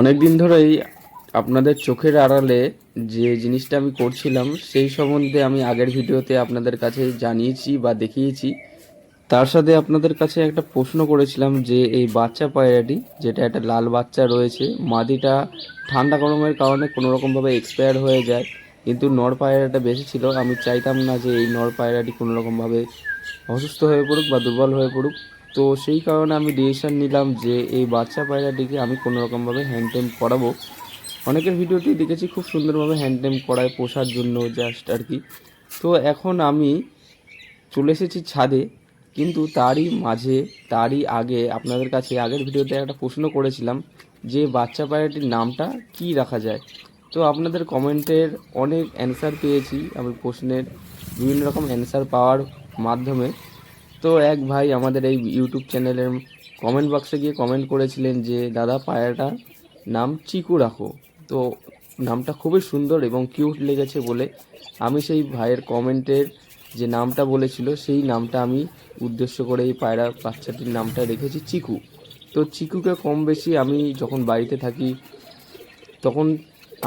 অনেক দিন ধরেই আপনাদের চোখের আড়ালে যে জিনিসটা আমি করছিলাম, সেই সম্বন্ধে আমি আগের ভিডিওতে আপনাদের কাছে জানিয়েছি বা দেখিয়েছি। তার সাথে আপনাদের কাছে একটা প্রশ্ন করেছিলাম যে, এই বাচ্চা পায়রাটি, যেটা একটা লাল বাচ্চা রয়েছে মাদিটা ঠান্ডা গরমের কারণে কোনো রকমভাবে এক্সপায়ার হয়ে যায়, কিন্তু নর পায়রাটা বেশি ছিল। আমি চাইতাম না যে এই নর পায়রাটি কোনো রকমভাবে অসুস্থ হয়ে পড়ুক বা দুর্বল হয়ে পড়ুক। তো সেই কারণে আমি ডিসিশান নিলাম যে এই বাচ্চা পায়রাটিকে আমি কোনো রকমভাবে হ্যান্ড টেম করাবো। অনেকের ভিডিওটি দেখেছি খুব সুন্দরভাবে হ্যান্ড টেম করায় পোষার জন্য জাস্ট আর কি। তো এখন আমি চলে এসেছি ছাদে, কিন্তু তারই মাঝে, তারই আগে আপনাদের কাছে আগের ভিডিওতে একটা প্রশ্ন করেছিলাম যে বাচ্চা পায়রাটির নামটা কি রাখা যায়? তো আপনাদের কমেন্টের অনেক অ্যান্সার পেয়েছি। আমি প্রশ্নের বিভিন্ন রকম অ্যান্সার পাওয়ার মাধ্যমে। তো এক ভাই আমাদের এই ইউটিউব চ্যানেলের কমেন্ট বক্সে গিয়ে কমেন্ট করেছিলেন যে, দাদা পায়রাটার নাম চিকু রাখো তো নামটা খুবই সুন্দর এবং কিউট লেগেছে বলে আমি সেই ভাইয়ের কমেন্টের যে নামটা বলেছিল, সেই নামটা আমি উদ্দেশ্য করে এই পায়রা বাচ্চাটির নামটা রেখেছি চিকু। তো চিকুকে কম বেশি আমি যখন বাড়িতে থাকি, তখন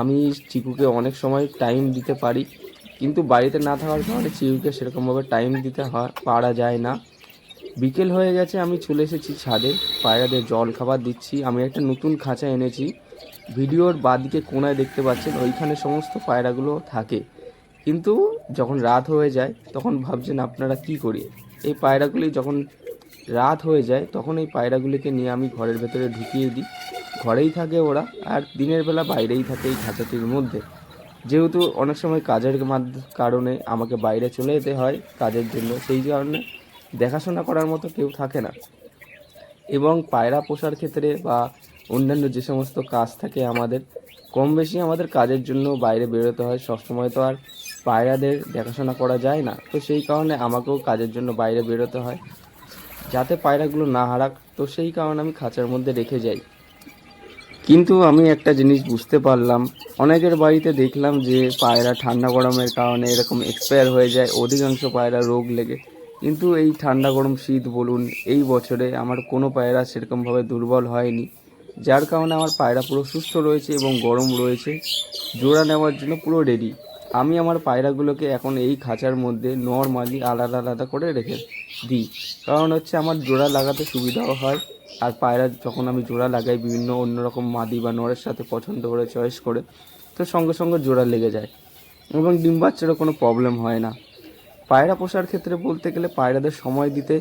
আমি চিকুকে অনেক সময় টাইম দিতে পারি। কিন্তু বাড়িতে না থাকার কারণে চিকুকে সেরকমভাবে টাইম দিতে পারা যায় না। বিকেল হয়ে গেছে, আমি চলে এসেছি ছাদে। পায়রাদের জল খাবার দিচ্ছি। আমি একটা নতুন খাঁচা এনেছি। ভিডিওর বাদিকে কোনায় দেখতে পাচ্ছেন, ওইখানে সমস্ত পায়রাগুলো থাকে। কিন্তু যখন রাত হয়ে যায়, তখন ভাবছেন আপনারা কি করি? এই পায়রাগুলি যখন রাত হয়ে যায়, তখন এই পায়রাগুলিকে নিয়ে আমি ঘরের ভেতরে ঢুকিয়ে দিই। ঘরেই থাকে ওরা, আর দিনের বেলা বাইরেই থাকে এই খাঁচাটির মধ্যে। যেহেতু অনেক সময় কাজের কারণে আমাকে বাইরে চলে যেতে হয় কাজের জন্য, সেই কারণে দেখাশোনা করার মতো কেউ থাকে না। এবং পায়রা পোষার ক্ষেত্রে বা অন্যান্য যে সমস্ত কাজ থাকে আমাদের, কম বেশি আমাদের কাজের জন্য বাইরে বেরোতে হয়। সবসময় তো আর পায়রাদের দেখাশোনা করা যায় না। তো সেই কারণে আমাকেও কাজের জন্য বাইরে বেরোতে হয়। যাতে পায়রাগুলো না হারাক, তো সেই কারণে আমি খাঁচার মধ্যে রেখে যাই। কিন্তু আমি একটা জিনিস বুঝতে পারলাম। অনেকের বাড়িতে দেখলাম যে পায়রা ঠান্ডা গরমের কারণে এরকম এক্সপায়ার হয়ে যায়। অধিকাংশ পায়রা রোগ লেগে কিন্তু এই ঠান্ডা গরম শীত বলুন, এই বছরে আমার কোনো পায়রা সেরকমভাবে দুর্বল হয়নি। যার কারণে আমার পায়রা পুরো সুস্থ রয়েছে এবং গরম রয়েছে। জোড়া নেওয়ার জন্য পুরো রেডি আমি আমার পায়রাগুলোকে এখন এই খাঁচার মধ্যে নর্মালি আলাদা আলাদা করে রেখে দিই। কারণ হচ্ছে আমার জোড়া লাগাতে সুবিধাও হয়। আর পায়রা যখন আমি জোড়া লাগাই, বিভিন্ন অন্যরকম মাদি বা নরের সাথে পছন্দ করে, চয়েস করে, তো সঙ্গে সঙ্গে জোড়া লেগে যায়। এবং ডিম বাচ্চারও কোনো প্রবলেম হয় না। পায়রা পোষার ক্ষেত্রে বলতে গেলে পায়রাদের সময় দিতে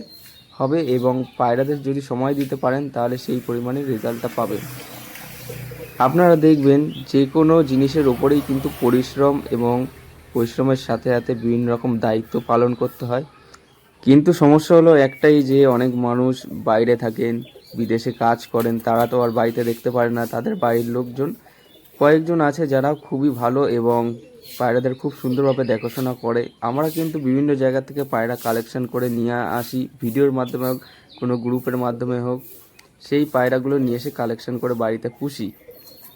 হবে এবং পায়রাদের যদি সময় দিতে পারেন, তাহলে সেই পরিমাণে রেজাল্টটা পাবেন। আপনারা দেখবেন যে কোনো জিনিসের ওপরেই কিন্তু পরিশ্রম এবং পরিশ্রমের সাথে সাথে বিভিন্ন রকম দায়িত্ব পালন করতে হয়। কিন্তু সমস্যা হলো একটাই যে অনেক মানুষ বাইরে থাকেন, বিদেশে কাজ করেন, তারা তো আর বাড়িতে দেখতে পারে না, তাদের বাড়ির লোকজন। কয়েকজন আছে যারা খুবই ভালো এবং পায়রাদের খুব সুন্দরভাবে দেখাশোনা করে। আমরা কিন্তু বিভিন্ন জায়গা থেকে পায়রা কালেকশন করে নিয়ে আসি। ভিডিওর মাধ্যমে হোক, কোনো গ্রুপের মাধ্যমে হোক, সেই পায়রাগুলো নিয়ে এসে কালেকশন করে বাড়িতে পুষি।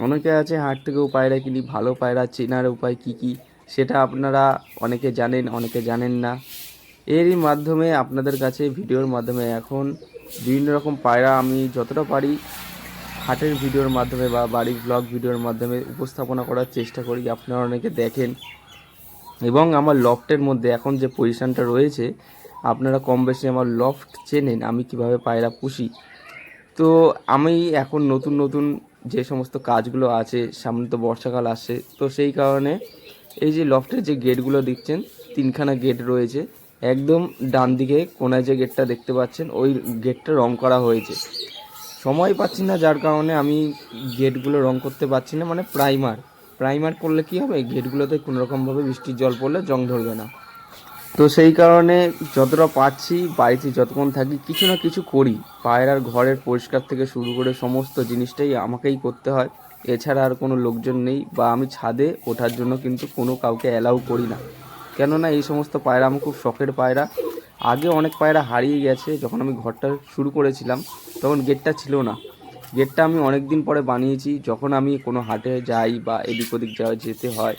অনেকে আছে হাট থেকেও পায়রা কিনি, ভালো পায়রা চেনার উপায় কি কি, সেটা আপনারা অনেকে জানেন অনেকে জানেন না। এরই মাধ্যমে আপনাদের কাছে ভিডিওর মাধ্যমে এখন বিভিন্ন রকম পায়রা আমি যতটা পারি হাটের ভিডিওর মাধ্যমে বা বাড়ির ব্লগ ভিডিওর মাধ্যমে উপস্থাপনা করার চেষ্টা করি আপনারা অনেকে দেখেন। এবং আমার লফটের মধ্যে এখন যে পজিশনটা রয়েছে, আপনারা কম বেশি আমার লফট চেনেন, আমি কীভাবে পায়রা পুষি। তো আমি এখন নতুন নতুন যে সমস্ত কাজগুলো আছে, সামনে তো বর্ষাকাল আসছে, তো সেই কারণে এই যে লফটের যে গেটগুলো দেখছেন, তিনখানা গেট রয়েছে। একদম ডান দিকে কোনায় যে গেটটা দেখতে পাচ্ছেন, ওই গেটটা রং করা হয়েছে। সময় পাচ্ছি না, যার কারণে আমি গেটগুলো রং করতে পারছি না মানে প্রাইমার প্রাইমার করলে কি হবে? গেটগুলোতে কোনো রকমভাবে বৃষ্টির জল পড়লে জং ধরবে না। তো সেই কারণে যতটা পাচ্ছি বাড়িতে যতক্ষণ থাকি, কিছু না কিছু করি। পায়রার ঘরের পরিষ্কার থেকে শুরু করে সমস্ত জিনিসটাই আমাকেই করতে হয়। এছাড়া আর কোনো লোকজন নেই বা আমি ছাদে ওঠার জন্য কিন্তু কোনো কাউকে অ্যালাউ করি না। কেননা এই সমস্ত পায়রা আমার খুব শখের পায়রা। আগে অনেক পায়রা হারিয়ে গেছে, যখন আমি ঘরটা শুরু করেছিলাম, তখন গেটটা ছিল না। গেটটা আমি অনেক দিন পরে বানিয়েছি, যখন আমি কোনো হাটে যাই বা এদিক ওদিক যাওয়া যেতে হয়,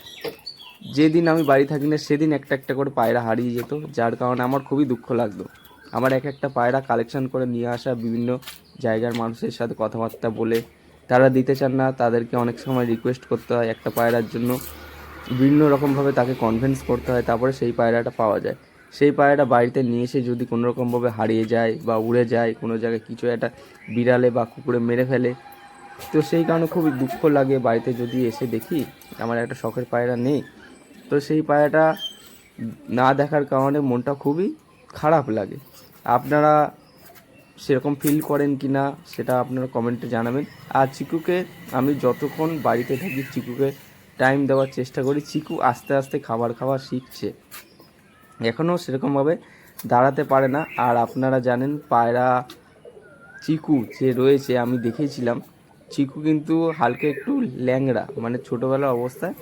যেদিন আমি বাড়ি থাকি না, সেদিন একটা একটা করে পায়রা হারিয়ে যেত, যার কারণে আমার খুবই দুঃখ লাগতো। আমার এক একটা পায়রা কালেকশন করে নিয়ে আসা বিভিন্ন জায়গার মানুষের সাথে কথাবার্তা বলে, তারা দিতে চান না, তাদেরকে অনেক সময় রিকোয়েস্ট করতে হয় একটা পায়রার জন্য। বিভিন্ন রকমভাবে তাকে কনভিন্স করতে হয়, তারপরে সেই পায়রাটা পাওয়া যায়। সেই পায়রাটা বাড়িতে নিয়ে এসে যদি কোনো রকমভাবে হারিয়ে যায় বা উড়ে যায়, কোনো জায়গায় কিছু একটা বিড়ালে বা কুকুরে মেরে ফেলে, তো সেই কারণে খুবই দুঃখ লাগে বাড়িতে যদি এসে দেখি আমার একটা শখের পায়রা নেই, তো সেই পায়রাটা না দেখার কারণে মনটা খুবই খারাপ লাগে। আপনারা সেরকম ফিল করেন কি না সেটা আপনারা কমেন্টে জানাবেন। আর চিকুকে আমি যতক্ষণ বাড়িতে থাকি, চিকুকে টাইম দেওয়ার চেষ্টা করি, চিকু আস্তে আস্তে খাবার খাওয়া শিখছে। এখনও সেরকমভাবে দাঁড়াতে পারে না। আর আপনারা জানেন, পায়রা চিকু যে রয়েছে, আমি দেখেছিলাম চিকু কিন্তু হালকা একটু ল্যাংড়া মানে ছোটোবেলার অবস্থায়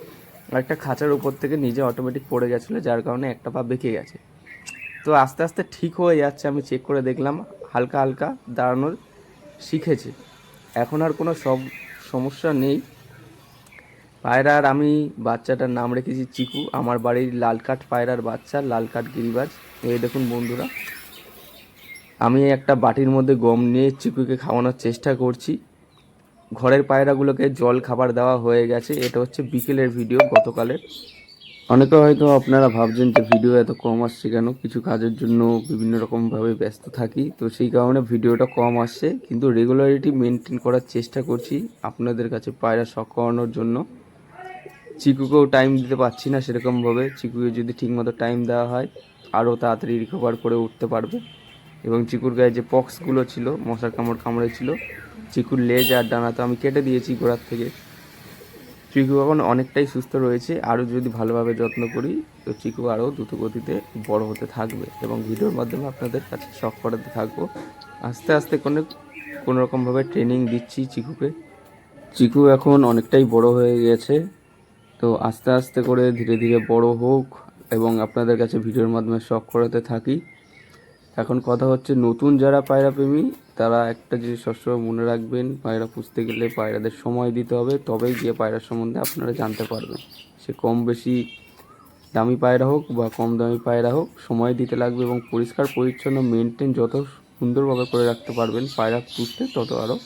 একটা খাঁচার উপর থেকে নিজে অটোমেটিক পড়ে গেছিল, যার কারণে একটা পা বেঁকে গেছে। তো আস্তে আস্তে ঠিক হয়ে যাচ্ছে, আমি চেক করে দেখলাম, হালকা হালকা দাঁড়ানোর শিখেছে। এখন আর কোনো সব সমস্যা নেই। পায়রার আমি বাচ্চাটার নাম রেখেছি চিকু। আমার বাড়ির লাল কাঠ পায়রার বাচ্চা লাল কাঠ গিরিবাজ। এই দেখুন বন্ধুরা, আমি একটা বাটির মধ্যে গম নিয়ে চিকুকে খাওয়ানোর চেষ্টা করছি। ঘরের পায়রাগুলোকে জল খাবার দেওয়া হয়ে গেছে। এটা হচ্ছে বিকেলের ভিডিও গতকালের। অনেকে হয়তো আপনারা ভাবছেন যে ভিডিও এত কম আসছে কেন? কিছু কাজের জন্য বিভিন্ন রকমভাবে ব্যস্ত থাকি, তো সেই কারণে ভিডিওটা কম আসছে। কিন্তু রেগুলারিটি মেনটেন করার চেষ্টা করছি আপনাদের কাছে পায়রা শখ করানোর জন্য। চিকুকেও টাইম দিতে পারছি না সেরকমভাবে। চিকুকে যদি ঠিকমতো টাইম দেওয়া হয় আরও তাড়াতাড়ি রিকভার করে উঠতে পারবে। এবং চিকুর গায়ে যে পক্সগুলো ছিল, মশার কামড় কামড়েছিল চিকুর লেজ আর ডানা তো আমি কেটে দিয়েছি গোড়ার থেকে। চিকু এখন অনেকটাই সুস্থ রয়েছে। আরও যদি ভালোভাবে যত্ন করি, তো চিকু আরও দ্রুত গতিতে বড় হতে থাকবে। এবং ভিডিওর মাধ্যমে আপনাদের কাছে শখ করাতে থাকব। আস্তে আস্তে কোনো কোনো রকমভাবে ট্রেনিং দিচ্ছি চিকুকে। চিকু এখন অনেকটাই বড় হয়ে গেছে। তো আস্তে আস্তে করে ধীরে ধীরে বড় হোক এবং আপনাদের কাছে ভিডিওর মাধ্যমে শখ করাতে থাকি। এখন কথা হচ্ছে নতুন যারা পায়রা প্রেমী তারা একটা জিনিস সবসময় মনে রাখবেন, পায়রা পুষতে গেলে পায়রাদের সময় দিতে হবে, তবেই গিয়ে পায়রার সম্বন্ধে আপনারা জানতে পারবেন। সে কম বেশি দামি পায়রা হোক বা কম দামি পায়রা হোক, সময় দিতে লাগবে এবং পরিষ্কার, পরিচ্ছন্ন মেনটেন যত সুন্দরভাবে করে রাখতে পারবেন, পায়রা পুষতে তত আরও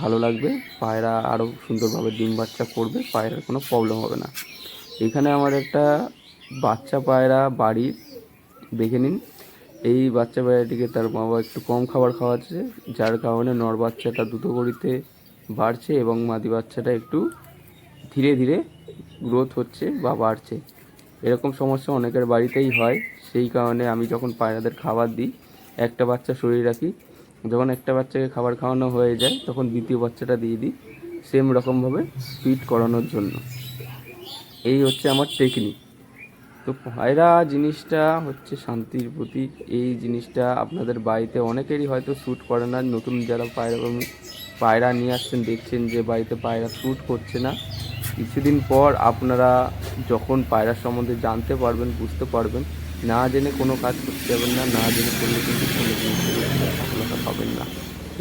ভালো লাগবে। পায়রা আরও সুন্দরভাবে ডিম বাচ্চা করবে, পায়রার কোনো প্রবলেম হবে না। এখানে আমার একটা বাচ্চা পায়রা বাড়ির দেখে নিন। এই বাচ্চা পায়রাটিকে তার বাবা একটু কম খাবার খাওয়াচ্ছে, যার কারণে নর বাচ্চাটা দ্রুত গতিতে বাড়ছে এবং মাদি বাচ্চাটা একটু ধীরে ধীরে গ্রোথ হচ্ছে বা বাড়ছে। এরকম সমস্যা অনেকের বাড়িতেই হয়। সেই কারণে আমি যখন পায়রাদের খাবার দিই, একটা বাচ্চা সরিয়ে রাখি যখন একটা বাচ্চাকে খাবার খাওয়ানো হয়ে যায়, তখন দ্বিতীয় বাচ্চাটা দিয়ে দিই সেম রকমভাবে স্পিড করানোর জন্য। এই হচ্ছে আমার টেকনিক তো পায়রা জিনিসটা হচ্ছে শান্তির প্রতীক। এই জিনিসটা আপনাদের বাড়িতে অনেকেরই হয়তো শ্যুট করে না। নতুন যারা পায়রা পায়রা নিয়ে আসছেন, দেখছেন যে বাড়িতে পায়রা শ্যুট করছে না। কিছুদিন পর আপনারা যখন পায়রা সম্বন্ধে জানতে পারবেন, বুঝতে পারবেন না জেনে কোনো কাজ করতে যাবেন না না জেনে করলে কিন্তু কোনো জিনিসের সফলতা পাবেন না।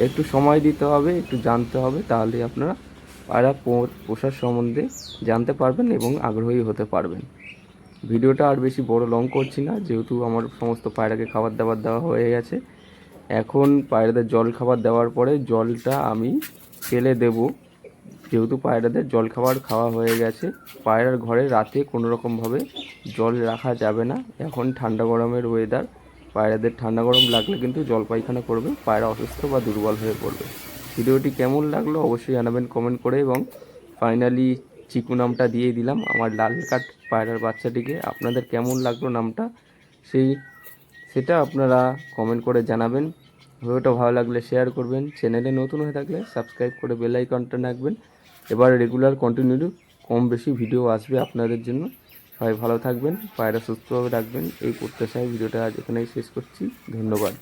একটু সময় দিতে হবে, একটু জানতে হবে, তাহলে আপনারা পায়রা পোষার সম্বন্ধে জানতে পারবেন এবং আগ্রহী হতে পারবেন। ভিডিওটা আর বেশি বড় লং করছি না, যেহেতু আমার সমস্ত পায়রাকে খাবার দাবার দেওয়া হয়ে গেছে। এখন পায়রাদের জল খাবার দেওয়ার পরে জলটা আমি ফেলে দেব। যেহেতু পায়রাদের জল খাবার খাওয়া হয়ে গেছে, পায়রার ঘরে রাতে কোনো রকমভাবে জল রাখা যাবে না। এখন ঠান্ডা গরমের ওয়েদার পায়রাদের ঠান্ডা গরম লাগলে কিন্তু জল পায়খানা করবে, পায়রা অসুস্থ বা দুর্বল হয়ে পড়বে। ভিডিওটি কেমন লাগল অবশ্যই জানাবেন কমেন্ট করে এবং ফাইনালি চিকু নামটা দিয়ে দিলাম, আমার লাল কাঠ পায়রার বাচ্চাটিকে। আপনাদের কেমন লাগল নামটা? সেই, সেটা আপনারা কমেন্ট করে জানাবেন। ভিডিওটা ভালো লাগলে শেয়ার করবেন। চ্যানেলে নতুন হয়ে থাকলে সাবস্ক্রাইব করে বেল আইকনটা রাখবেন এবার রেগুলার কন্টিনিউ কম বেশি ভিডিও আসবে আপনাদের জন্য। সবাই ভালো থাকবেন, পায়রা সুস্থভাবে রাখবেন এই করতে চাই ভিডিওটা আজ এখানেই শেষ করছি। ধন্যবাদ।